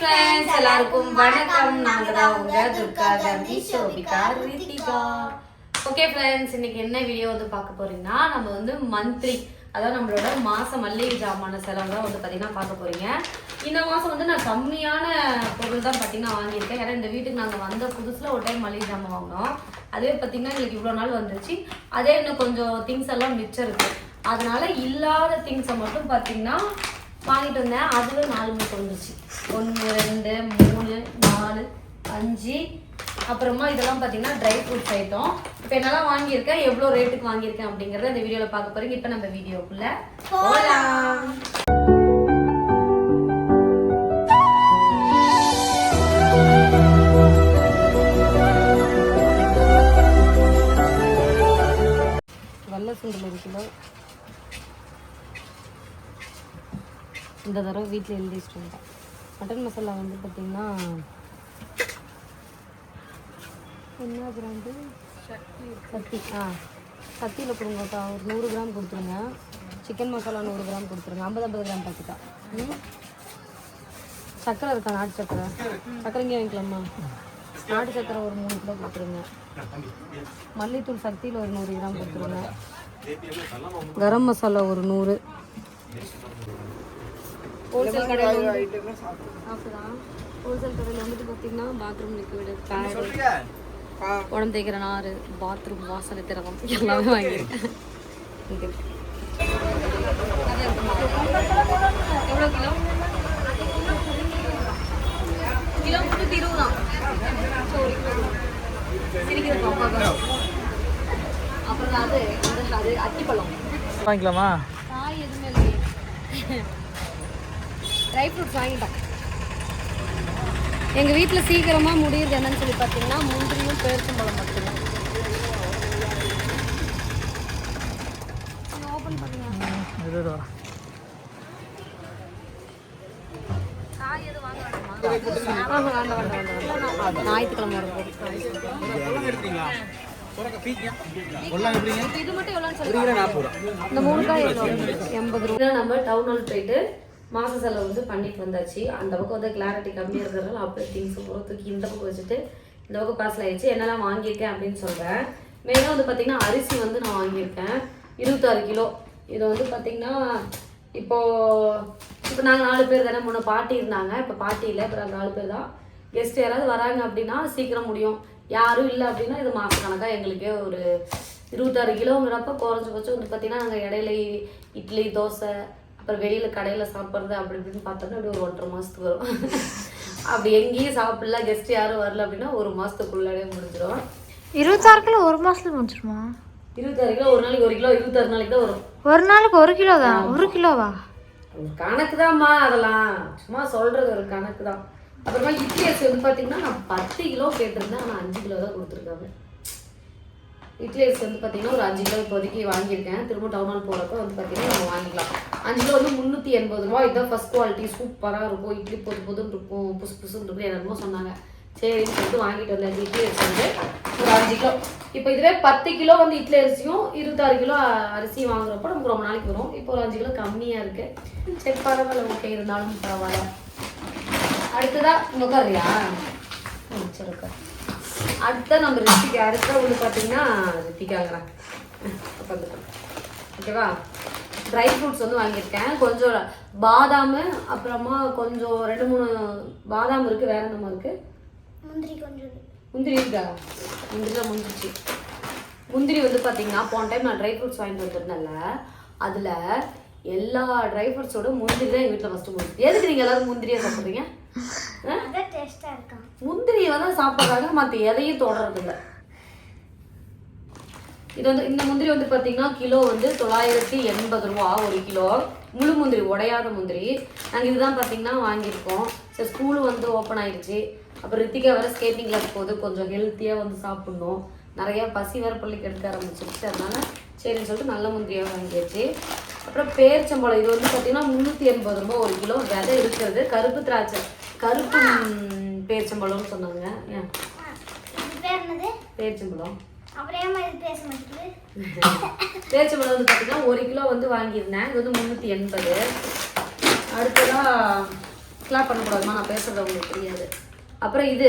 Friends எல்லாருக்கும் வணக்கம். நாங்க தான் உங்க துர்கா காந்தி சோபிகா ரித்திகா. ஓகே ஃப்ரெண்ட்ஸ் இன்னைக்கு என்ன வீடியோ வந்து பார்க்க போறீங்கன்னா நம்ம வந்து மந்த்லி அதாவது நம்மளோட மாச மல்லிகை ஜாமான செலவு தான் வந்து பார்த்தீங்கன்னா பார்க்க போறீங்க. இந்த மாசம் வந்து நான் கம்மியான பொருள் தான் பார்த்தீங்கன்னா வாங்கியிருக்கேன். ஏன்னா இந்த வீட்டுக்கு நாங்கள் வந்த புதுசில் ஒரு டைம் மல்லிகை ஜாமான் வாங்கினோம். அதே பார்த்தீங்கன்னா எங்களுக்கு இவ்வளோ நாள் வந்துருச்சு. அதே இன்னும் கொஞ்சம் திங்ஸ் எல்லாம் மிச்சம் இருக்கு. அதனால இல்லாத திங்ஸை மட்டும் பார்த்தீங்கன்னா வாங்கிட்டு வந்தேன். அதுவே நாலு மூட்டை வந்துச்சு ஒன்று ரெண்டு மூணு நாலு அஞ்சு. அப்புறமா இதெல்லாம் பார்த்தீங்கன்னா ட்ரை ஃப்ரூட்ஸ் ஐட்டம் இப்போ என்னெல்லாம் வாங்கியிருக்கேன்? எவ்வளோ ரேட்டுக்கு வாங்கியிருக்கேன் அப்படிங்கிறத இந்த வீடியோவில் பார்க்க போறீங்க இப்போ நம்ம வீடியோக்குள்ள போகலாம் வெள்ளை சுண்டல் ஒரு கிலோ இந்த தடவை வீட்டில் எழுதி வச்சுருந்தேன் மட்டன் மசாலா வந்து பார்த்திங்கன்னா என்ன பிராண்டு சக்தி ஆ சக்தியில் கொடுங்கக்கா ஒரு நூறு கிராம் கொடுத்துருங்க. சிக்கன் மசாலா நூறு கிராம் கொடுத்துருங்க. ஐம்பது ஐம்பது கிராம் பார்த்துக்கா ம்? சக்கரை இருக்கா? நாட்டு சக்கரை சக்கரை இங்கே வாங்கிக்கலாமா? நாட்டு சக்கரை ஒரு மூணு கிலோ கொடுத்துருங்க. மல்லித்தூள் சக்தியில் ஒரு நூறு கிராம் கொடுத்துருங்க. கரம் மசாலா ஒரு நூறு. ஹோல்சேல் கடையில் அப்படிதான். ஹோல்சேல் கடையில் வந்துட்டு பார்த்தீங்கன்னா பாத்ரூம் லிக்விடு பேடு உடம்பு தேய்க்கிற நார் பாத்ரூம் வாசனை திரவம் எல்லாமே வாங்கியிருக்கேன்? எவ்வளோ கிலோ? கிலோ முந்நூற்றி இருபது தான். சோரி சிரிக்கிற பாப்பா தான். அப்புறம் அது அத்திப்பழம். வாங்கிக்கலாமா? காய் எதுவுமே இல்லையே. ட்ரை ஃப்ரூட்ஸ் வாங்கிட்டோம். எங்கள் வீட்டில் சீக்கிரமாக முடியுது என்னன்னு சொல்லி பார்த்தீங்கன்னா முந்திரியும் மட்டும்தான் ஓப்பன் பண்ணுங்க. காய் எதுவும் வாங்க வேண்டாம்? வேண்டாம் வேண்டாம் ஞாயிற்றுக்கிழமை இந்த மூணு காய் எண்பது ரூபா. நம்ம டவுன் ஹால் போயிட்டு மாச செலவு வந்து பண்ணிட்டு வந்தாச்சு. அந்த பக்கம் வந்து கிளாரிட்டி கம்மியாக இருக்கிறதால அப்படியே திங்ஸ் பூரா தூக்கி இந்த பக்கம் வச்சுட்டு இந்த பக்கம் பார்சல் ஆயிடுச்சு. என்னெல்லாம் வாங்கியிருக்கேன் அப்படின்னு சொல்கிறேன் மெயினாக வந்து பார்த்திங்கன்னா அரிசி வந்து நான் வாங்கியிருக்கேன். இருபத்தாறு கிலோ. இது வந்து பார்த்திங்கன்னா இப்போ இப்போ நாங்கள் நாலு பேர் தானே மூணு பாட்டி இருந்தாங்க. இப்போ பாட்டி இல்லை இப்போ நாங்கள் நாலு பேர் தான். கெஸ்ட் யாராவது வராங்க அப்படின்னா சீக்கிரம் முடியும். யாரும் இல்லை அப்படின்னா இது மாசக்கணக்காக எங்களுக்கே ஒரு இருபத்தாறு கிலோங்கிறப்ப குறைஞ்சபட்சம் வந்து பார்த்தீங்கன்னா நாங்கள் இடையில இட்லி தோசை அப்புறம் வெளியில் கடையில் சாப்பிட்றது அப்படி இப்படின்னு பார்த்தோம்னா அப்படி ஒரு ஒன்றரை மாதத்துக்கு வரும். அப்படி எங்கேயும் சாப்பிடல கெஸ்ட் யாரும் வரல அப்படின்னா ஒரு மாதத்துக்குள்ளாடே முடிஞ்சிடும் இருபத்தாறு கிலோ ஒரு மாசத்துல முடிச்சிருமா இருபத்தாறு கிலோ ஒரு நாளைக்கு ஒரு கிலோ இருபத்தாறு நாளைக்கு தான் வரும். ஒரு நாளுக்கு ஒரு கிலோ தான்? ஒரு கிலோவா? கணக்கு தான்மா அதெல்லாம். சும்மா சொல்றது ஒரு கணக்கு தான். அப்புறமா இட்லி அரிசி வந்து பார்த்தீங்கன்னா நான் பத்து கிலோ கேட்டிருந்தேன் ஆனால் அஞ்சு கிலோ தான் கொடுத்துருக்காங்க. இட்லி அரிசி வந்து பார்த்தீங்கன்னா ஒரு அஞ்சு கிலோ இப்போதைக்கு வாங்கியிருக்கேன். திரும்ப டவுன் ஹால் போகிறப்ப வந்து பார்த்தீங்கன்னா நம்ம வாங்கிக்கலாம். அஞ்சு கிலோ வந்து முந்நூற்றி எண்பது ரூபா இதுதான் ஃபஸ்ட் குவாலிட்டி சூப்பராக இருக்கும். இட்லி பொது பொதுன்னு இருக்கும். புசு புசுன்னு இருக்கும். என்னமோ சொன்னாங்க. சரின்னு சொல்லிட்டு வாங்கிட்டு வந்தேன். இட்லி அரிசி வந்து ஒரு அஞ்சு கிலோ. இப்போ இதுவே பத்து கிலோ வந்து இட்லி அரிசியும் இருபத்தாறு கிலோ அரிசியும் வாங்குறப்போ நமக்கு ரொம்ப நாளைக்கு வரும். இப்போ ஒரு அஞ்சு கிலோ கம்மியாக இருக்குது சரி பரவாயில்ல. ஓகே இருந்தாலும் பரவாயில்ல. அடுத்ததாக இங்க ம், சரி உட்காரு. அடுத்த நம்ம ரித்திகா அடுத்த வந்து பார்த்தீங்கன்னா உட்காந்துக்கலாம் ஓகேவா ட்ரை ஃப்ரூட்ஸ் வந்து வாங்கியிருக்கேன். கொஞ்சம் பாதாம் அப்புறமா கொஞ்சம் ரெண்டு மூணு பாதாம் இருக்குது வேற என்னமா இருக்குது முந்திரி கொஞ்சம் முந்திரி இருக்கா? முந்திரிலாம் முந்திரிச்சு. முந்திரி வந்து பார்த்தீங்கன்னா போன டைம் நான் ட்ரை ஃப்ரூட்ஸ் வாங்கிட்டு வந்திருந்தேன்ல அதில் எல்லா ட்ரை ஃப்ரூட்ஸோட முந்திரி தான் எங்கள் வீட்டில் ஃபஸ்ட்டு முந்திரி. எதுக்கு நீங்கள் எல்லாரும் முந்திரியை சாப்பிட்றீங்க? முந்திரியை வந்து சாப்பிட்றாங்க மற்ற எதையும் தொடறது இல்ல. இது வந்து இந்த முந்திரி வந்து பார்த்தீங்கன்னா கிலோ வந்து தொள்ளாயிரத்தி எண்பது ரூபா ஒரு கிலோ. முழு முந்திரி உடையாத முந்திரி. நாங்கள் இதுதான் பார்த்தீங்கன்னா வாங்கியிருக்கோம். சரி ஸ்கூலு வந்து ஓப்பன் ஆயிடுச்சு அப்புறம் ரித்திகா வேறு ஸ்கேட்டிங் கிளாஸ் போகுது கொஞ்சம் ஹெல்த்தியாக வந்து சாப்பிட்ணும். நிறைய பசி வேறு பள்ளிக்கு எடுக்க ஆரம்பிச்சிருச்சு. அதனால சரின்னு சொல்லிட்டு நல்ல முந்திரியாக வாங்கியாச்சு. அப்புறம் பேரிச்சம்பழம். இது வந்து பார்த்தீங்கன்னா முந்நூற்றி எண்பது ரூபா ஒரு கிலோ. விதை இருக்கிறது. கருப்பு திராட்சை. கருப்பு பேரிச்சம்பழம்னு சொன்னாங்க. பேரிச்சம்பழம். பேரிச்சம்பழம் வந்து பார்த்தீங்கன்னா ஒரு கிலோ வந்து வாங்கியிருந்தேன். இது வந்து முந்நூற்றி எண்பது. அடுத்ததாக கிளாப் பண்ணக்கூடாதுமா நான் பேசுறது உங்களுக்கு தெரியாது. அப்புறம் இது.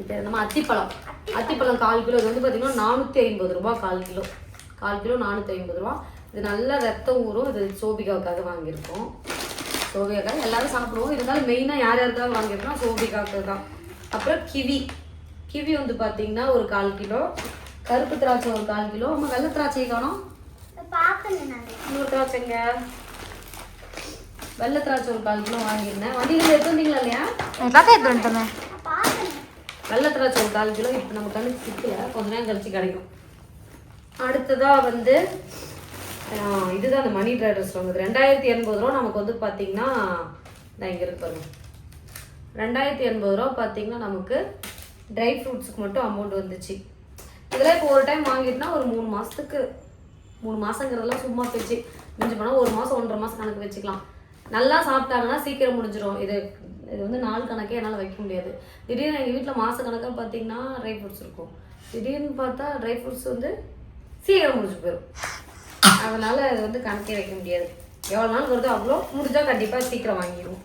இது நம்ம அத்திப்பழம். அத்திப்பழம். கால் கிலோ. இது வந்து பார்த்தீங்கன்னா நானூற்றி ஐம்பது ரூபா கால் கிலோ. கால் கிலோ நானூற்றி ஐம்பது ரூபா இது நல்ல ரத்தம் ஊறும். இது சோபிகாவுக்காக வாங்கியிருக்கோம். சோபிகாக்காக எல்லாரும் சாப்பிடுவோம். இருந்தாலும் மெயினாக யார் யாருக்காக வாங்கியிருக்கோம்? சோபிகாவுக்கு தான். அப்புறம் கிவி. கிவி வந்து பார்த்தீங்கன்னா ஒரு கால் கிலோ. கருப்பு திராட்சை ஒரு கால் கிலோ. நம்ம வெள்ளை திராட்சை காணும். இன்னொரு திராட்சைங்க. வெள்ளை திராட்சை ஒரு கால் கிலோ வாங்கியிருந்தேன். வண்டியில் எடுத்து வந்தீங்களா இல்லையா? எடுத்து வெள்ளை திராட்சை ஒரு கால் கிலோ. இப்போ நம்ம கண்ணுக்கு சிக்கல கொஞ்ச நேரம் கழிச்சு கிடைக்கும். அடுத்ததா வந்து இதுதான் அந்த மணி ட்ரைடர்ஸ் வாங்குது ரெண்டாயிரத்தி எண்பது ரூபா நமக்கு வந்து பார்த்தீங்கன்னா நான் இங்கே இருக்கு பாருங்க. ரெண்டாயிரத்தி எண்பது ரூபா பார்த்தீங்கன்னா நமக்கு ட்ரை ஃப்ரூட்ஸுக்கு மட்டும் அமௌண்ட் வந்துச்சு. இதெல்லாம் இப்போ ஒரு டைம் வாங்கிட்டுனா ஒரு மூணு மாதத்துக்கு மூணு மாதங்கிறதெல்லாம் சும்மா போச்சு. மிஞ்சி போனால் ஒரு மாதம் ஒன்றரை மாதம் கணக்கு வச்சுக்கலாம். நல்லா சாப்பிட்டாங்கன்னா சீக்கிரம் முடிஞ்சிடும் இது இது வந்து நாள் கணக்கே என்னால் வைக்க முடியாது. திடீர்னு எங்கள் வீட்டில் மாத கணக்காக பார்த்தீங்கன்னா ட்ரை ஃப்ரூட்ஸ் இருக்கும். திடீர்னு பார்த்தா ட்ரை ஃப்ரூட்ஸ் வந்து சீக்கிரம் முடிஞ்சு போயிடும் அதனால அது வந்து கணக்கே வைக்க முடியாது. எவ்வளோ நாள் வருதோ அவ்வளோ முடிஞ்சால் கண்டிப்பாக சீக்கிரம் வாங்கிடுவோம்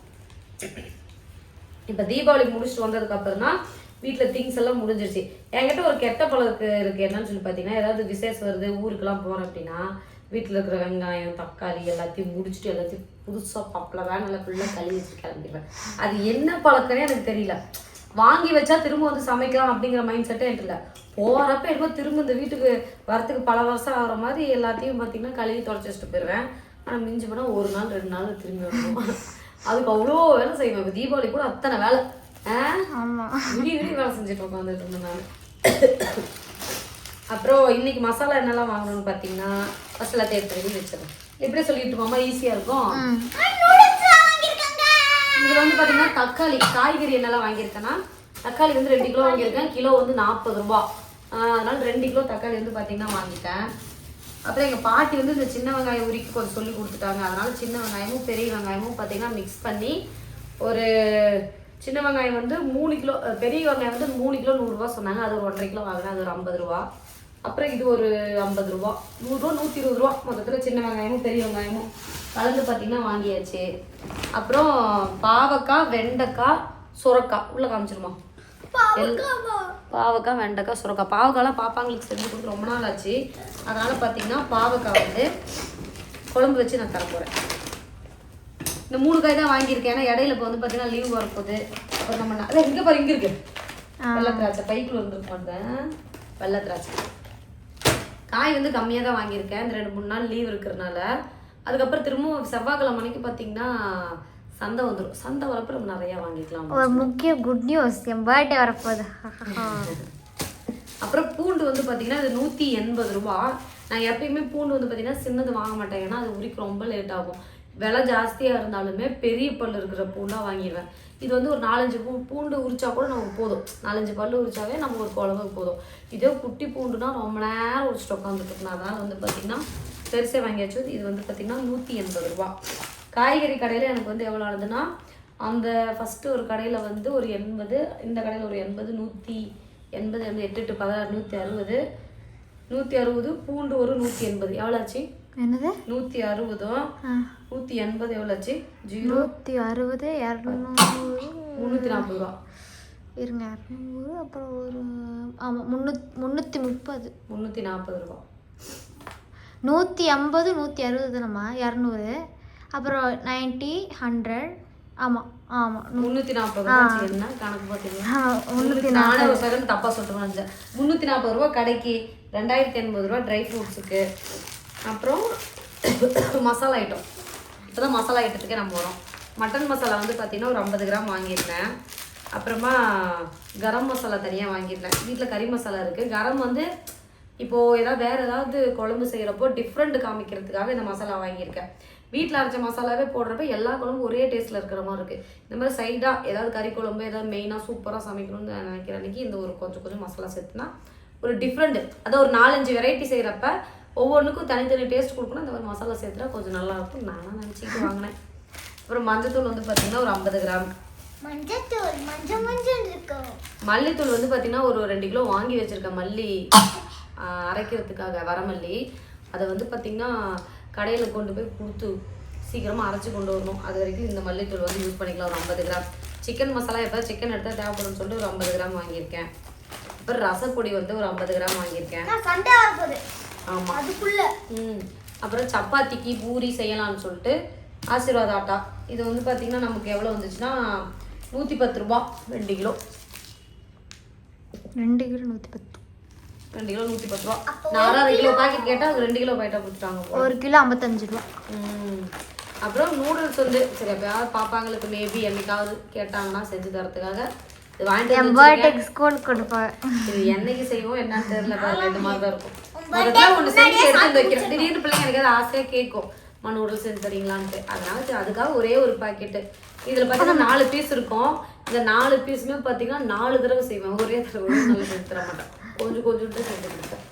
இப்போ தீபாவளி முடிச்சுட்டு வந்ததுக்கு அப்புறம் தான் வீட்டில் திங்ஸ் எல்லாம் முடிஞ்சிருச்சு. என்கிட்ட ஒரு கெட்ட பழக்கு இருக்குது என்னன்னு சொல்லி பார்த்தீங்கன்னா ஏதாவது விசேஷம் வருது ஊருக்கெல்லாம் போகிறேன் அப்படின்னா வீட்டில் இருக்கிற வெங்காயம் தக்காளி எல்லாத்தையும் முடிச்சுட்டு எல்லாத்தையும் புதுசாக பப்பல வேனில் ஃபுல்லாக கழுவி வச்சு கிளம்பிடுவேன். அது என்ன பழக்கனே எனக்கு தெரியல. வாங்கி வச்சா திரும்ப வந்து சமைக்கலாம் அப்படிங்கிற மைண்ட் செட்டே இல்லை. போகிறப்ப என்னமோ திரும்ப இந்த வீட்டுக்கு வரத்துக்கு பல வருஷம் ஆகிற மாதிரி எல்லாத்தையும் பார்த்தீங்கன்னா கழுவி தொடச்சி வச்சுட்டு போயிடுவேன் ஆனால் மிஞ்சி போனால் ஒரு நாள் ரெண்டு நாள் திரும்பி வருவோம் அதுக்கு அவ்வளோ வேலை செய்வேன். இப்போ தீபாவளி கூட அத்தனை வேலை. விடிய விடிய வேலை செஞ்சுட்டு உட்காந்துட்டு இருந்தேன் நான். அப்புறம் இன்னைக்கு மசாலா என்னெல்லாம் வாங்கணும்னு பார்த்தீங்கன்னா எடுத்து ரெடி வச்சிடறேன். இப்படியே சொல்லிட்டு மாமா ஈஸியாக இருக்கும். இதில் வந்து பார்த்தீங்கன்னா தக்காளி காய்கறி என்னெல்லாம் வாங்கியிருக்கேன்னா தக்காளி வந்து ரெண்டு கிலோ வாங்கியிருக்கேன். கிலோ வந்து நாற்பது ரூபா. அதனால் ரெண்டு கிலோ தக்காளி வந்து பார்த்தீங்கன்னா வாங்கிட்டேன். அப்புறம் எங்கள் பாட்டி வந்து இந்த சின்ன வெங்காயம் உரிக்க கொஞ்சம் சொல்லி கொடுத்துட்டாங்க. அதனால் சின்ன வெங்காயமும் பெரிய வெங்காயமும் பார்த்தீங்கன்னா மிக்ஸ் பண்ணி ஒரு சின்ன வெங்காயம் வந்து மூணு கிலோ பெரிய வெங்காயம் வந்து மூணு கிலோ நூறுரூவா சொன்னாங்க. அது ஒரு ஒன்றரை கிலோ வாங்கினேன். அது ஒரு ஐம்பது ரூபா. அப்புறம் இது ஒரு ஐம்பது ரூபா. நூறுரூவா நூற்றி இருபது ரூபா. மொத்தத்தில் சின்ன வெங்காயமும் பெரிய வெங்காயமும். கலந்து பார்த்தீங்கன்னா வாங்கியாச்சு. அப்புறம் பாவக்காய் வெண்டைக்காய் சுரக்காய். உள்ள காமிச்சிருமா? பாவக்காய் வெண்டைக்காய் சுரக்காய். பாவக்காய்லாம் பாப்பாங்களுக்கு செஞ்சு கொடுத்து ரொம்ப நாள் ஆச்சு. அதனால் பார்த்தீங்கன்னா பாவக்காய் வந்து குழம்பு வச்சு நான் தர போகிறேன் இந்த மூணு காய் தான் வாங்கியிருக்கேன். ஏன்னா இடையில இப்போ வந்து பார்த்தீங்கன்னா லீவ் வரப்போகுது அப்புறம் நம்ம அதான் இங்கே பாரு இங்கே இருக்கு. வெள்ளை திராட்சை. பைக்குள்ள இருந்துருக்க மாட்டேன் வெள்ளை திராட்சை. காய் வந்து கம்மியாக தான் வாங்கியிருக்கேன். இந்த ரெண்டு மூணு நாள் லீவ் இருக்கிறனால அதுக்கப்புறம் திரும்பவும் செவ்வாய்க்கிழமை மணிக்கு பார்த்தீங்கன்னா சந்தை வந்துடும் சந்தை வரப்போ நம்ம நிறையா வாங்கிக்கலாம். ஒரு முக்கிய குட் நியூஸ் என் பர்த்டே வரப்போகுது. அப்புறம் பூண்டு வந்து பார்த்தீங்கன்னா இது நூற்றி எண்பது ரூபா. நான் எப்பயுமே பூண்டு வந்து பார்த்தீங்கன்னா சின்னது வாங்க மாட்டேன். ஏன்னா அது உரிக்க ரொம்ப லேட் ஆகும். விலை ஜாஸ்தியாக இருந்தாலுமே பெரிய பல் இருக்கிற பூண்டாக வாங்கிடுவேன். இது வந்து ஒரு நாலஞ்சு பூ பூண்டு உரிச்சா கூட நமக்கு போதும். நாலஞ்சு பல் உரிச்சாவே நமக்கு ஒரு குழம்புக்கு போதும். இதே குட்டி பூண்டுனா ரொம்ப நேரம் உரிச்சிட்டு உட்காந்துட்டு இருக்கணும் அதனால் வந்து பார்த்தீங்கன்னா பெருசே வாங்கியாச்சு இது வந்து பார்த்தீங்கன்னா நூற்றி எண்பது ரூபா. காய்கறி கடையில் எனக்கு வந்து எவ்வளோ ஆனதுன்னா அந்த ஃபஸ்ட்டு ஒரு கடையில் வந்து ஒரு எண்பது இந்த கடையில் ஒரு எண்பது நூற்றி எண்பது எண்பது எட்டு எட்டு பதினாறு நூற்றி அறுபது. நூற்றி அறுபது பூண்டு ஒரு நூற்றி எண்பது. எவ்வளோ ஆச்சு? என்னது? நூற்றி அறுபதும் நூற்றி எண்பது எவ்வளோ ஆச்சு? ஜீரோ. நூற்றி அறுபது இரநூறு. முந்நூற்றி நாற்பது ரூபா. இருங்க இரநூறு அப்புறம் ஒரு ஆமாம் முந்நூத் முந்நூற்றி முப்பது. முந்நூற்றி நாற்பது ரூபா. நூற்றி ஐம்பது நூற்றி அறுபது தானம்மா? இரநூறு. அப்புறம் நைன்ட்டி ஹண்ட்ரட். ஆமாம் ஆமாம் முந்நூற்றி நாற்பது ரூபா கணக்கு பார்த்தீங்கன்னா முந்நூற்றி நானே ஒரு செகண்ட் தப்பாக நினச்சேன் முந்நூற்றி நாற்பது ரூபா கடைக்கு ரெண்டாயிரத்தி எண்பது ரூபா ட்ரை ஃப்ரூட்ஸுக்கு அப்புறம் மசாலா ஐட்டம் இப்போ தான் மசாலா ஐட்டத்துக்கே நம்ம வரோம் மட்டன் மசாலா வந்து பார்த்தீங்கன்னா ஒரு ஐம்பது கிராம் வாங்கியிருந்தேன். அப்புறமா கரம் மசாலா தனியாக வாங்கியிருந்தேன். வீட்டில் கறி மசாலா இருக்குது கரம் வந்து இப்போது ஏதாவது வேறு ஏதாவது குழம்பு செய்கிறப்போ டிஃப்ரெண்ட் காமிக்கிறதுக்காக இந்த மசாலா வாங்கியிருக்கேன். வீட்டில் அரைச்ச மசாலாவே போடுறப்ப எல்லா குழம்பும் ஒரே டேஸ்ட்டில் இருக்கிற மாதிரி இருக்குது இந்த மாதிரி சைடாக ஏதாவது கறி குழம்பு ஏதாவது மெயினாக சூப்பராக சமைக்கணும்னு நான் நினைக்கிற அன்னைக்கு இந்த ஒரு கொஞ்சம் கொஞ்சம் மசாலா சேர்த்துனா ஒரு டிஃப்ரெண்ட் அதான் ஒரு நாலஞ்சு வெரைட்டி செய்கிறப்ப ஒவ்வொன்றுக்கும் தனித்தனி டேஸ்ட் கொடுக்கணும். இந்த மாதிரி மசாலா சேர்த்துனா கொஞ்சம் நல்லா இருக்கும். நானும் நினச்சிட்டு வாங்கினேன். அப்புறம் மஞ்சத்தூள் வந்து பார்த்தீங்கன்னா ஒரு ஐம்பது கிராம். மஞ்சத்தூள் மஞ்சள் மஞ்சள் இருக்கும் மல்லித்தூள் வந்து பார்த்தீங்கன்னா ஒரு ரெண்டு கிலோ வாங்கி வச்சிருக்கேன். மல்லி. அரைக்கிறதுக்காக வரமல்லி. அதை வந்து பார்த்தீங்கன்னா கடையில் கொண்டு போய் கொடுத்து சீக்கிரமாக அரைச்சி கொண்டு வரணும். அது வரைக்கும் இந்த மல்லித்தூள் வந்து யூஸ் பண்ணிக்கலாம். ஒரு ஐம்பது கிராம். சிக்கன் மசாலா எப்போ சிக்கன் எடுத்தால் தேவைப்படும்னு சொல்லிட்டு ஒரு ஐம்பது கிராம் வாங்கியிருக்கேன். அப்புறம் ரசப்பொடி வந்து ஒரு ஐம்பது கிராம் வாங்கியிருக்கேன். ஆமாம் அதுக்குள்ள. ம். அப்புறம் சப்பாத்திக்கு பூரி செய்யலாம்னு சொல்லிட்டு ஆசீர்வாத் ஆட்டா இது வந்து பார்த்திங்கன்னா நமக்கு எவ்வளோ வந்துச்சுன்னா நூற்றி பத்து ரூபா ரெண்டு கிலோ. ரெண்டு கிலோ நூற்றி பத்து. ரெண்டு கிலோ நூற்றி பத்து ரூபா. நான் அரை கிலோ பாக்கெட் கேட்டால் அது ரெண்டு கிலோ பாக்கெட்டாக கொடுத்துட்டாங்க. ஒரு கிலோ ஐம்பத்தஞ்சு ரூபா. அப்புறம் நூடுல்ஸ் வந்து சரி எப்பயாவது பாப்பாங்களுக்கு மேபி என்னைக்காவது கேட்டாங்கன்னா செஞ்சு தரதுக்காக இது வாங்கிட்டு ஸ்கூலுக்கு கொடுப்பேன் இது என்னைக்கு செய்வோம் என்னன்னு தெரியல இந்த மாதிரி தான் இருக்கும். முதல்ல ஒன்று செஞ்சு எடுத்து வந்து வைக்கிறேன். திடீர்னு பிள்ளைங்க எனக்கு ஆசையாக கேட்கும். அம்மா நூடுல்ஸ் செஞ்சு தரீங்களான்ட்டு. அதனால அதுக்காக ஒரே ஒரு பாக்கெட்டு இதில் பார்த்தீங்கன்னா நாலு பீஸ் இருக்கும். இந்த நாலு பீஸுமே பார்த்தீங்கன்னா நாலு தடவை செய்வேன். ஒரே தடவை நல்லா செஞ்சு தர மாட்டேன். கொஞ்சம் கொஞ்சம் செஞ்சு கொடுப்பேன்.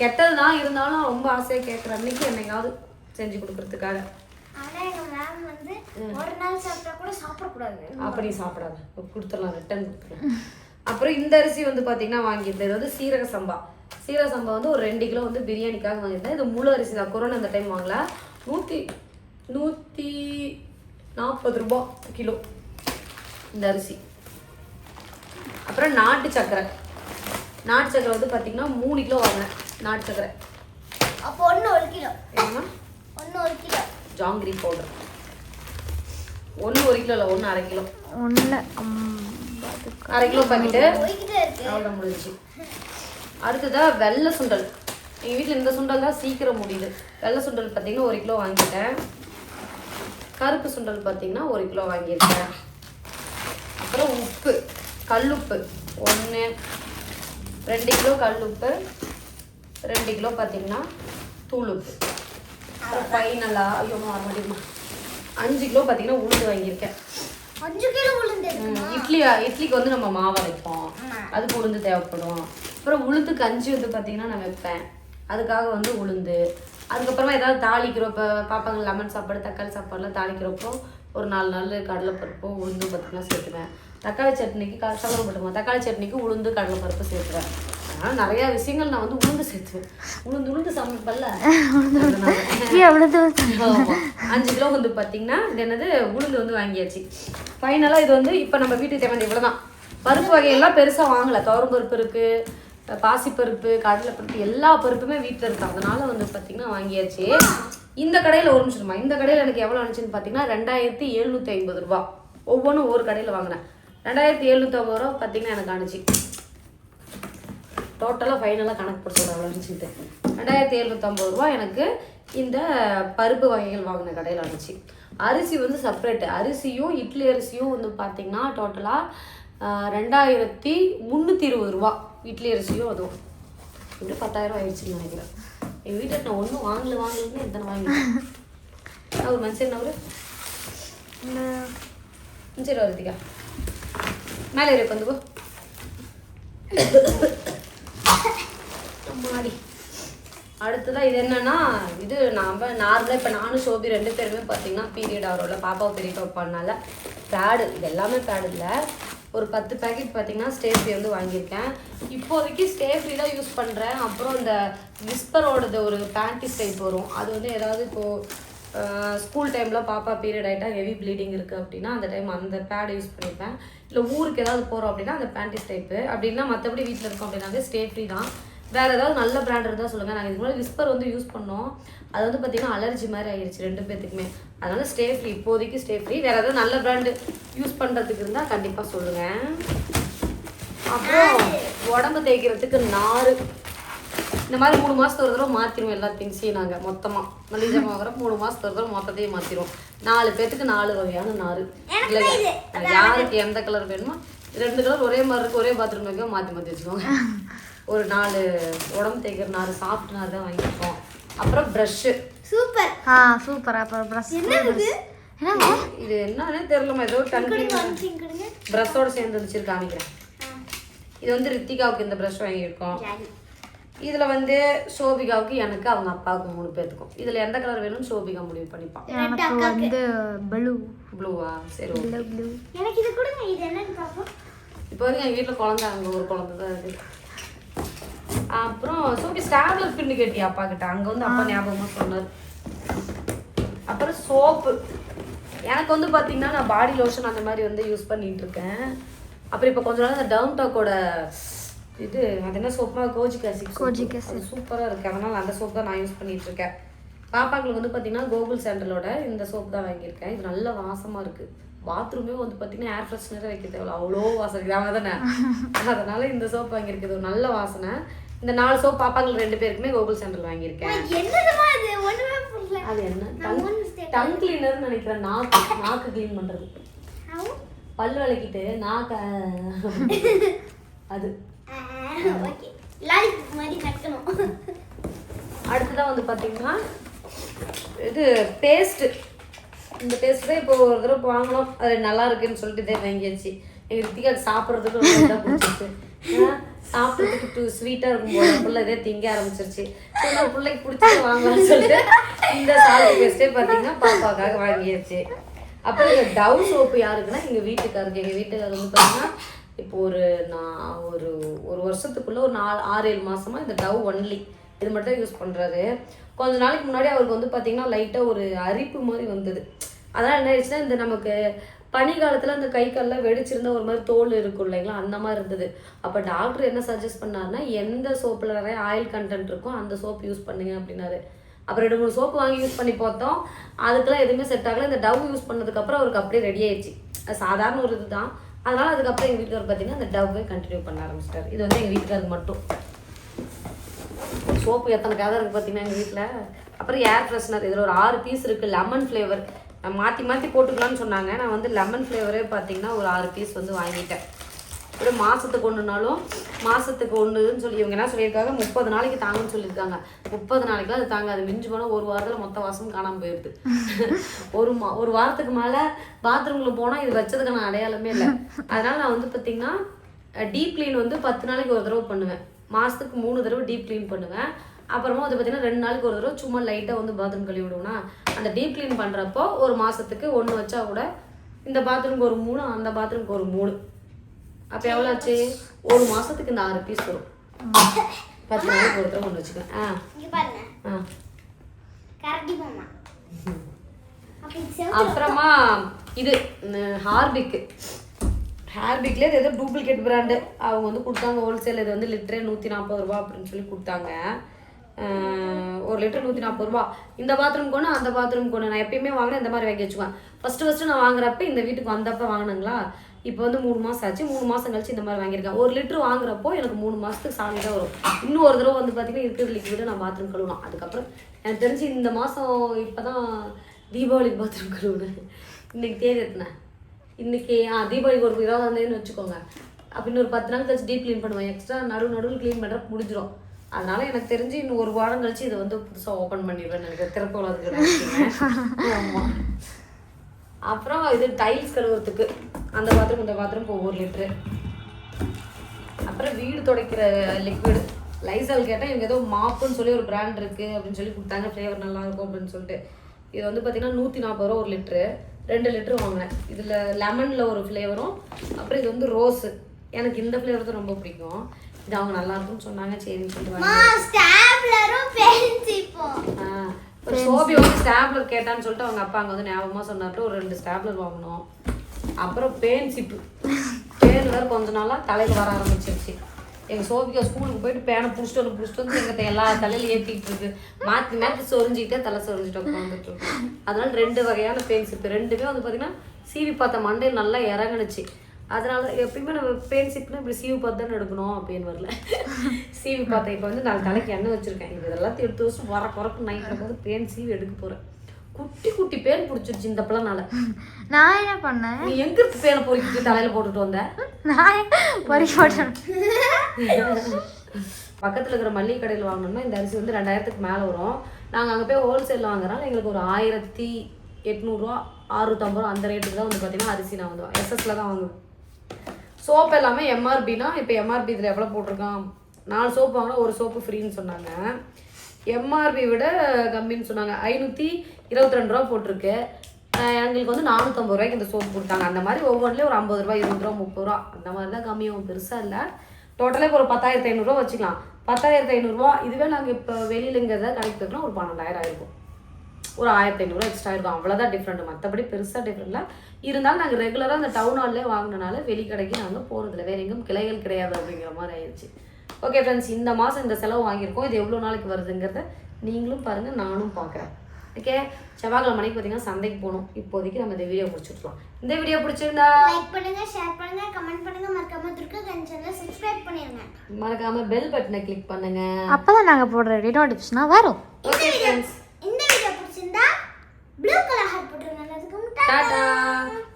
கெட்டது தான் இருந்தாலும் ரொம்ப ஆசையாக கேட்குற அன்னைக்கு என்னைக்காவது செஞ்சு கொடுக்கறதுக்காக. அப்படி சாப்பிடாத. கொடுத்துடலாம் ரிட்டர்ன் கொடுத்துடலாம். அப்புறம் இந்த அரிசி வந்து பார்த்தீங்கன்னா வாங்கியிருந்தேன். இது வந்து சீரக சம்பா. சீரக சம்பா வந்து ஒரு ரெண்டு கிலோ வந்து பிரியாணிக்காக வாங்கியிருந்தேன். இது முழு அரிசி தான். கொரோனா அந்த டைம் வாங்கல. நூற்றி நூற்றி நாற்பது ரூபா கிலோ இந்த அரிசி. அப்புறம் நாட்டு சக்கரை நாட்டு சக்கரை வந்து பார்த்தீங்கன்னா மூணு கிலோ வாங்கினேன் நாட்டு சக்கரை. அப்போ ஒண்ணு ஒரு கிலோ. ஒண்ணு ஒரு கிலோ. ஜாங்கிரி பவுடர். ஒன்று ஒரு கிலோ இல்லை ஒன்று அரை கிலோ. ஒன்று அரை கிலோ பாக்கெட்டு. போய்கிட்டே இருக்கு. அவ்வளோ முடிஞ்சுச்சு. அடுத்ததா வெள்ளை சுண்டல். எங்கள் வீட்டில் இந்த சுண்டல் தான் சீக்கிரம் முடியுது. வெள்ளை சுண்டல் பார்த்தீங்கன்னா ஒரு கிலோ வாங்கிட்டேன். கருப்பு சுண்டல் பார்த்தீங்கன்னா ஒரு கிலோ வாங்கியிருக்கேன். அப்புறம் உப்பு கல்லுப்பு ஒன்று ரெண்டு கிலோ கல்லுப்பு ரெண்டு கிலோ பார்த்தீங்கன்னா தூள் உப்பு. அப்புறம் ஃபைனலாக ஐயோ மாட்டேங்குமா அஞ்சு கிலோ பார்த்தீங்கன்னா உளுந்து வாங்கியிருக்கேன். அஞ்சு கிலோ உளுந்து இட்லி இட்லிக்கு வந்து நம்ம மாவு அரைப்போம். அதுக்கு உளுந்து தேவைப்படும். அப்புறம் உளுந்து கஞ்சி வந்து பார்த்தீங்கன்னா நான் வைப்பேன். அதுக்காக வந்து உளுந்து. அதுக்கப்புறமா ஏதாவது தாளிக்கிறப்ப பாப்பாங்க லெமன் சாப்பாடு தக்காளி சாப்பாடுலாம் தாளிக்கிறப்போ ஒரு நாலு நாள் கடலைப்பருப்போ உளுந்து பார்த்தீங்கன்னா சேர்த்துவேன். தக்காளி சட்னிக்கு க போட்டுக்குவேன் தக்காளி சட்னிக்கு உளுந்து கடலைப்பருப்பு சேர்த்துவேன் அதனால் நிறையா விஷயங்கள் நான் வந்து உளுந்து சேர்த்துவேன். உளுந்து உளுந்து சமைப்பல்ல. அஞ்சு கிலோ வந்து பார்த்தீங்கன்னா இது என்னது? உளுந்து வந்து வாங்கியாச்சு. ஃபைனலாக இது வந்து இப்போ நம்ம வீட்டுக்கு தேவையான இவ்வளோதான் பருப்பு வகையெல்லாம் பெருசாக வாங்கலை. துவரம் பருப்பு இருக்குது பாசிப்பருப்பு கடலைப்பருப்பு எல்லா பருப்புமே வீட்டில் இருக்கு அதனால வந்து பார்த்தீங்கன்னா வாங்கியாச்சு. இந்த கடையில் ஒரு நிமிஷமா இந்த கடையில் எனக்கு எவ்வளோ வந்துச்சுன்னு பார்த்தீங்கன்னா ரெண்டாயிரத்தி எழுநூற்றி ஐம்பது ரூபா. ஒவ்வொன்றும் ஒவ்வொரு கடையில் வாங்கினேன். ரெண்டாயிரத்தி எழுநூற்றி ஐம்பது ரூபா பார்த்தீங்கன்னா எனக்கு ஆணுச்சு டோட்டலாக ஃபைனலாக கணக்கு போட்டு சொல்கிறேன் ரெண்டாயிரத்தி எழுநூற்றம்பது ரூபா எனக்கு இந்த பருப்பு வகைகள் வாங்கின கடையில் இருந்துச்சு அரிசி வந்து செப்பரேட்டு அரிசியும் இட்லி அரிசியும் வந்து பார்த்தீங்கன்னா டோட்டலாக ரெண்டாயிரத்தி முந்நூற்றி இருபது ரூபா. இட்லி அரிசியும் அதுவும். இப்படி பத்தாயிரம் ஆயிடுச்சுன்னு நினைக்கிறேன். எங்கள் வீட்டில் நான் ஒன்றும் வாங்கல வாங்கலன்னு எத்தனை வாங்கிட்டேன் ஒரு மனுஷன் அவரு? சரி வருதிக்கா மேலே இருக்கு வந்து மாடி அடுத்ததாக இது என்னன்னா இது நாம் நார்மலாக இப்போ நானும் சோபி ரெண்டு பேருமே பார்த்தீங்கன்னா பீரியட் ஆகிறோம்ல பாப்பாவை பெரிய பண்ணால பேடு இது எல்லாமே பேடு இல்லை. ஒரு பத்து பேக்கெட் பார்த்தீங்கன்னா ஸ்டேஃப்ரி வந்து வாங்கியிருக்கேன். இப்போதைக்கு ஸ்டேஃப்ரி தான் யூஸ் பண்ணுறேன் அப்புறம் இந்த விஸ்பரோடது ஒரு பேண்டிஸ் டைப் வரும். அது வந்து ஏதாவது இப்போது ஸ்கூல் டைமில் பாப்பா பீரியட் ஆகிட்டா ஹெவி ப்ளீடிங் இருக்குது அப்படின்னா அந்த டைம் அந்த பேட் யூஸ் பண்ணிப்பேன். இல்லை ஊருக்கு ஏதாவது போகிறோம் அப்படின்னா அந்த பேண்டிஸ் டைப்பு அப்படின்னா மற்றபடி வீட்டில் இருக்கோம் அப்படின்னாவே ஸ்டே ஃப்ரீ தான். வேறு ஏதாவது நல்ல பிராண்ட் இருந்தால் சொல்லுங்கள் நாங்கள் இதுக்கு முன்னாடி விஸ்பர் வந்து யூஸ் பண்ணோம். அது வந்து பார்த்திங்கன்னா அலர்ஜி மாதிரி ஆயிடுச்சு ரெண்டு பேர்த்துக்குமே அதனால ஸ்டே ஃப்ரீ இப்போதைக்கு ஸ்டே ஃப்ரீ வேறு ஏதாவது நல்ல பிராண்டு யூஸ் பண்ணுறதுக்கு இருந்தால் கண்டிப்பாக சொல்லுங்கள் அப்புறம் உடம்பு தேய்க்கிறதுக்கு நார் இந்த மாதிரி மூணு மாதத்துக்கு ஒரு தடவை மாற்றிடுவோம் எல்லா திங்ஸையும் நாங்கள் மொத்தமாக மளிகை ஜாமான் வாங்குற மூணு மாதத்துக்கு ஒரு தடவை மொத்தத்தையும் மாற்றிடுவோம் நாலு பேத்துக்கு நாலு வகையான நார். இல்லைங்க யாருக்கு எந்த கலர் வேணுமோ ரெண்டு கலர் ஒரே மாதிரி இருக்கு ஒரே பாத்ரூம் வைக்க மாற்றி மாற்றி வச்சுக்கோங்க. ஒரு நாலு உடம்பு தேய்க்கிற நார் சாஃப்ட் நார் தான் வாங்கியிருக்கோம் அப்புறம் ப்ரஷ்ஷு சூப்பர். ஆ சூப்பர். அப்புறம் ப்ரஷ் என்னங்க இது? என்னன்னே தெரியலமா ஏதோ டன் கொடுங்க ப்ரஷ்ஷோட சேர்ந்து வச்சு காமிக்கிறேன் இது வந்து ரித்திகாவுக்கு இந்த ப்ரஷ் வாங்கியிருக்கோம். இதில் வந்து சோபிகாவுக்கு எனக்கு அவங்க அப்பாவுக்கு மூணு பேர்த்துக்கும் இதில் எந்த கலர் வேணும்னு சோபிகா முடிவு பண்ணிப்பான். எனக்கு வந்து ப்ளூ ப்ளூவா சரி okay. ப்ளூ எனக்கு இது கொடுங்க இது என்னன்னு பார்ப்போம். இப்போ வரைக்கும் எங்கள் வீட்டில் குழந்தை அங்கே ஒரு குழந்தை தான் இருக்கு. அப்புறம் சோபி ஸ்டாப்லர் பின்னு கேட்டியா அப்பா கிட்ட அங்கே வந்து அப்பா ஞாபகமாக சொன்னார். அப்புறம் சோப்பு. எனக்கு வந்து பார்த்தீங்கன்னா நான் பாடி லோஷன் அந்த மாதிரி வந்து யூஸ் பண்ணிட்டு இருக்கேன். அப்புறம் இப்போ கொஞ்ச நாள் இந்த டவுன் டாக்கோட இது அது என்ன சோப்புனா கோஜிக் ஆசிட் Kojic அது சூப்பராக இருக்குது அதனால் அந்த சோப் தான் நான் யூஸ் பண்ணிட்டு இருக்கேன் பாப்பாங்களுக்கு வந்து பார்த்தீங்கன்னா கோகுல் சாண்டலோட இந்த சோப் தான் வாங்கியிருக்கேன். இது நல்ல வாசமாக இருக்குது பாத்ரூமே வந்து பார்த்தீங்கன்னா ஏர் ஃப்ரெஷ்னரே வைக்க தேவையில்ல. அவ்வளோ வாசனை இதாம தானே அதனால இந்த சோப் வாங்கியிருக்குது ஒரு நல்ல வாசனை. இந்த நாலு சோப் பாப்பாங்களுக்கு ரெண்டு பேருக்குமே கோகுல் சாண்டல் வாங்கியிருக்கேன். அது? என்ன. டங் கிளீனர் நினைக்கிறேன். நாக்கு நாக்கு க்ளீன் பண்றது. How? பல் விளக்கிட்டு நாக்க அது. ஓகே. மாதிரி நக்கணும் அடுத்ததான் வந்து பார்த்தீங்கன்னா இது பேஸ்ட்டு இந்த பேஸ்ட் தான் இப்போ ஒரு தடவை வாங்கினோம் அது நல்லா இருக்குன்னு சொல்லிட்டு இதே வாங்கியாச்சு. எங்கள் ரித்திகா அது சாப்பிட்றதுக்கு ரொம்ப பிடிச்சிருச்சு ஏன்னா, சாப்பிட்றதுக்கு டூ ஸ்வீட்டாக இருக்கும் போது பிள்ளை இதே திங்க ஆரம்பிச்சிருச்சு. சரி பிள்ளைக்கு பிடிச்சி வாங்கலாம்னு சொல்லிட்டு இந்த சால்ட் பேஸ்ட்டே பார்த்தீங்கன்னா பாப்பாக்காக வாங்கியாச்சு. அப்புறம் இந்த டவ் சோப்பு யாருக்குன்னா எங்கள் வீட்டுக்காருக்கு. எங்கள் வீட்டுக்காரர் வந்து பார்த்தீங்கன்னா இப்போ ஒரு நான் ஒரு ஒரு வருஷத்துக்குள்ளே ஒரு நாலு ஆறு ஏழு மாதமாக இந்த டவ் ஒன்லி இது மட்டும் தான் யூஸ் பண்ணுறாரு கொஞ்ச நாளைக்கு முன்னாடி அவருக்கு வந்து பார்த்திங்கன்னா லைட்டாக ஒரு அரிப்பு மாதிரி வந்தது. அதனால் என்ன ஆயிடுச்சுன்னா இந்த நமக்கு பனி காலத்தில் அந்த கை கால்லாம் வெடிச்சிருந்தா ஒரு மாதிரி தோல் இருக்கும் இல்லைங்களா? அந்த மாதிரி இருந்தது. அப்போ டாக்டர் என்ன சஜஸ்ட் பண்ணாருன்னா எந்த சோப்பில் நிறைய ஆயில் கண்டென்ட் இருக்கோ அந்த சோப் யூஸ் பண்ணுங்க அப்படின்னாரு. அப்புறம் ரெண்டு மூணு சோப்பு வாங்கி யூஸ் பண்ணி பார்த்தோம். அதுக்கெல்லாம் எதுவுமே செட் ஆகல. இந்த டவ் யூஸ் பண்ணதுக்கப்புறம் அவருக்கு அப்படியே ரெடி ஆயிடுச்சு. அது சாதாரண ஒரு இதுதான். அதனால அதுக்கப்புறம் எங்கள் வீட்டுக்காரர் பார்த்தீங்கன்னா அந்த டவ்வே கண்டினியூ பண்ண ஆரம்பிச்சிட்டார். இது வந்து எங்கள் வீட்டுக்காரருக்கு மட்டும். சோப்பு எத்தனை கதை இருக்குது பார்த்தீங்கன்னா எங்கள் வீட்டில் அப்புறம் ஏர் ஃப்ரெஷ்னர் இதில் ஒரு ஆறு பீஸ் இருக்குது லெமன் ஃப்ளேவர் மாற்றி மாற்றி போட்டுக்கலாம்னு சொன்னாங்க. நான் வந்து லெமன் ஃப்ளேவரே பார்த்தீங்கன்னா ஒரு ஆறு பீஸ் வந்து வாங்கிட்டேன். அப்புறம் மாதத்துக்கு ஒன்றுனாலும் மாதத்துக்கு ஒன்றுன்னு சொல்லி இவங்க என்ன சொல்லியிருக்காங்க? முப்பது நாளைக்கு தாங்கன்னு சொல்லியிருக்காங்க. முப்பது நாளைக்குலாம் அது தாங்க அது மிஞ்சி போனால் ஒரு வாரத்தில் மொத்த வாசமும் காணாமல் போயிடுது ஒரு மா ஒரு வாரத்துக்கு மேலே பாத்ரூமில் போனால் இது வச்சதுக்கான அடையாளமே இல்லை. அதனால் நான் வந்து பார்த்திங்கன்னா டீப் க்ளீன் வந்து பத்து நாளைக்கு ஒரு தடவை பண்ணுவேன். மாதத்துக்கு மூணு தடவை டீப் க்ளீன் பண்ணுவேன். அப்புறமா வந்து பார்த்தீங்கன்னா ரெண்டு நாளைக்கு ஒரு தடவை சும்மா லைட்டாக வந்து பாத்ரூம் கழுவி விடுவேனா அந்த டீப் க்ளீன் பண்ணுறப்போ ஒரு மாதத்துக்கு ஒன்று வச்சா கூட இந்த பாத்ரூம்க்கு ஒரு மூணு அந்த பாத்ரூம்க்கு ஒரு மூணு. அப்போ எவ்வளோ ஆச்சு? ஒரு மாதத்துக்கு இந்த ஆறு பீஸ் வரும். பத்து நாளைக்கு ஒரு தடவை ஒன்று வச்சுக்கேன் ஆ. ஆ. அப்புறமா இது ஹார்பிக்கு ஹார்பிக்ல இது ஏதோ டூப்ளிகேட் பிராண்டு அவங்க வந்து கொடுத்தாங்க ஹோல்சேல் இது வந்து லிட்டரே நூற்றி நாற்பது ரூபா அப்படின்னு சொல்லி கொடுத்தாங்க. ஒரு லிட்டர் நூற்றி நாற்பது ரூபா. இந்த பாத்ரூம் கொண்டு அந்த பாத்ரூம் கொண்டு நான் எப்பயுமே வாங்கினேன் இந்த மாதிரி வாங்கி வச்சுக்குவேன். ஃபஸ்ட்டு ஃபஸ்ட்டு நான் வாங்குறப்ப இந்த வீட்டுக்கு வந்தப்ப வாங்கினேங்களா? இப்போ வந்து மூணு மாதம் ஆச்சு. மூணு மாதம் கழிச்சு இந்த மாதிரி வாங்கியிருக்கேன் ஒரு லிட்டர் வாங்குறப்போ எனக்கு மூணு மாதத்துக்கு சாலிடாக வரும். இன்னும் ஒரு தடவை வந்து பார்த்தீங்கன்னா இருக்கிற லிக்விடு நான் பாத்ரூம் கழுவலாம். அதுக்கப்புறம் எனக்கு தெரிஞ்சு இந்த மாதம் இப்போ தான் தீபாவளிக்கு பாத்ரூம் கழுவுனேன். இன்னைக்கு தேதி எத்தனை இன்னைக்கு ஆ தீபாவளிக்கு ஒரு இருபதாம் தேதினு வச்சுக்கோங்க. அப்படின்னு ஒரு பத்து நாள் கழிச்சு டீப் க்ளீன் பண்ணுவேன். எக்ஸ்ட்ரா நடு நடுவில் க்ளீன் பண்ணுறப்ப முடிஞ்சிடும் அதனால எனக்கு தெரிஞ்சு இன்னும் ஒரு வாரம் கழிச்சு இதை வந்து புதுசாக ஓப்பன் பண்ணிடுவேன் எனக்கு திறப்பு வளர்த்துக்கிறேன் ஆமாம் அப்புறம் இது டைல்ஸ் கழுவுறதுக்கு. அந்த பாத்ரூம் இந்த பாத்ரூம் ஒவ்வொரு லிட்ரு அப்புறம் வீடு துடைக்கிற லிக்விட் லைசால் கேட்டால் இவங்க ஏதோ மாப்புன்னு சொல்லி ஒரு பிராண்ட் இருக்குது அப்படின்னு சொல்லி கொடுத்தாங்க. ஃப்ளேவர் நல்லா இருக்கும் அப்படின்னு சொல்லிட்டு. இது வந்து பார்த்தீங்கன்னா நூற்றி நாற்பது ரூபா ஒரு லிட்ரு ரெண்டு லிட்ரு வாங்கினேன். இதில் லெமனில் ஒரு ஃப்ளேவரும் அப்புறம் இது வந்து ரோஸு எனக்கு இந்த ஃப்ளேவர் தான் ரொம்ப பிடிக்கும். இது அவங்க நல்லா இருக்கும்னு சொன்னாங்க. சரின்னு சொல்லிட்டு ஒரு சோபி வந்து ஸ்டாப்லர் கேட்டான்னு சொல்லிட்டு அவங்க அப்பா அங்கே வந்து ஞாபகமாக சொன்னார்ட்டு ஒரு ரெண்டு ஸ்டாப்லர் வாங்கினோம் அப்புறம் பேன் சிப்பு பேன் வேறு கொஞ்ச நாளாக தலையில் வர ஆரம்பிச்சிருச்சு. எங்கள் சோபிகா ஸ்கூலுக்கு போயிட்டு பேனை பிடிச்சிட்டு வந்து பிடிச்சிட்டு வந்து எங்கள் எல்லா தலையில ஏற்றிட்டு இருக்கு. மாற்றி மாற்றி சொரிஞ்சிக்கிட்டே தலை சொரிஞ்சிட்டு உட்காந்துட்டு இருக்கு. அதனால ரெண்டு வகையான பேன் சிப்பு ரெண்டுமே வந்து பார்த்தீங்கன்னா சீவி பார்த்த மண்டையில் நல்லா இறங்குனுச்சு. அதனால எப்பயுமே நம்ம பேன் சிப்னா இப்படி சீவி பார்த்து தானே எடுக்கணும் அப்படின்னு வரல. சீவி பார்த்தேன் இப்போ வந்து நான் தலைக்கு எண்ணெய் வச்சிருக்கேன். இது இதெல்லாம் எடுத்து வச்சு வர குறக்கு நைட்டில் வந்து பேன் சீவி எடுக்க போகிறேன் குட்டி குட்டி பேன் பிடிச்சிருச்சு இந்த பிள்ளைனால நான் என்ன பண்ணேன்? நீ எங்க இருந்து பேனை பொறுக்கிட்டு தலையில போட்டுட்டு வந்த? நான் பறிக்க மாட்டேன் பக்கத்துல இருக்கிற மல்லிகை கடையில் வாங்கினோம்னா இந்த அரிசி வந்து ரெண்டாயிரத்துக்கு மேலே வரும். நாங்கள் அங்கே போய் ஹோல்சேலில் வாங்குறனால எங்களுக்கு ஒரு ஆயிரத்தி எட்நூறுரூவா அறுநூத்தம்பது ரூபா அந்த ரேட்டுக்கு தான் வந்து பார்த்தீங்கன்னா அரிசி நான் வந்து எஸ்எஸ்ல தான் வாங்குவேன். சோப் எல்லாமே எம்ஆர்பினா இப்போ எம்ஆர்பி இதில் எவ்வளோ போட்டிருக்கான்? நாலு சோப்பு வாங்கினா ஒரு சோப்பு ஃப்ரீன்னு சொன்னாங்க. எம்ஆர்பி விட கம்மின்னு சொன்னாங்க. ஐநூற்றி இருபத்தி ரெண்டு ரூபா போட்டிருக்கு. எங்களுக்கு வந்து நானூற்றம்பது ரூபாய்க்கு இந்த சோப்பு கொடுத்தாங்க. அந்த மாதிரி ஒவ்வொன்றிலையும் ஒரு ஐம்பது ரூபா இருபது ரூபா முப்பது ரூபா அந்த மாதிரி தான் கம்மியாகும் பெருசாக இல்லை. டோட்டலாக இப்போ ஒரு பத்தாயிரத்தி ஐநூறுரூவா வச்சுக்கலாம். பத்தாயிரத்தி ஐநூறுரூவா இதுவே நாங்கள் இப்போ வெளியிலங்கிறத இங்கே ஏதாவது கடைக்கு ஒரு பன்னெண்டாயிரம் ஆயிருக்கும். ஒரு ஆயிரத்தி ஐநூறுரூவா எக்ஸ்ட்ரா இருக்கும் அவ்வளோதான் டிஃப்ரெண்ட் மற்றபடி பெருசாக டிஃப்ரெண்ட்ல இருந்தாலும் நாங்கள் ரெகுலராக அந்த டவுன் ஹால்லே வாங்கினனால வெளிக்கடைக்கு நாங்கள் போகிறதில்ல வேற எங்கும் கிளைகள் கிடையாது அப்படிங்கிற மாதிரி ஆயிடுச்சு. ஓகே ஃப்ரெண்ட்ஸ் இந்த மாதம் இந்த செலவு வாங்கியிருக்கோம். இது எவ்வளோ நாளைக்கு வருதுங்கிறத நீங்களும் பாருங்கள் நானும் பார்க்குறேன். ஓகே செவ்வாய்க்கிழமை மணிக்கு பார்த்தீங்கன்னா சந்தைக்கு போகணும். இப்போதைக்கு நம்ம இந்த வீடியோ முடிச்சுட்லாம் இந்த வீடியோ பிடிச்சிருந்தா லைக் பண்ணுங்க ஷேர் பண்ணுங்க கமெண்ட் பண்ணுங்க. மறக்காம துர்கா கன் சேனலை சப்ஸ்கிரைப் பண்ணிருங்க. மறக்காம பெல் பட்டனை கிளிக் பண்ணுங்க. அப்போ தான் நாங்கள் போடுற வீடியோ நோட்டிஃபிகேஷனாக வரும். Okay friends blue colour heart போட்டுருங்க டாடா.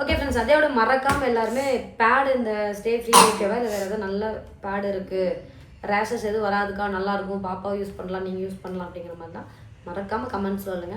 ஓகே ஃப்ரெண்ட்ஸ் அதோட மறக்காம எல்லாருமே பேடு இந்த ஸ்டே ஃப்ரீ ஓகேவா இல்லை வேறு ஏதாவது நல்ல பேடு இருக்கு? ரேஷஸ் எதுவும் வராதுக்கா? நல்லா இருக்கும். பாப்பாவும் யூஸ் பண்ணலாம் நீங்கள் யூஸ் பண்ணலாம் அப்படிங்கிற மாதிரி தான் மறக்காம கமெண்ட்ஸ் சொல்லுங்க.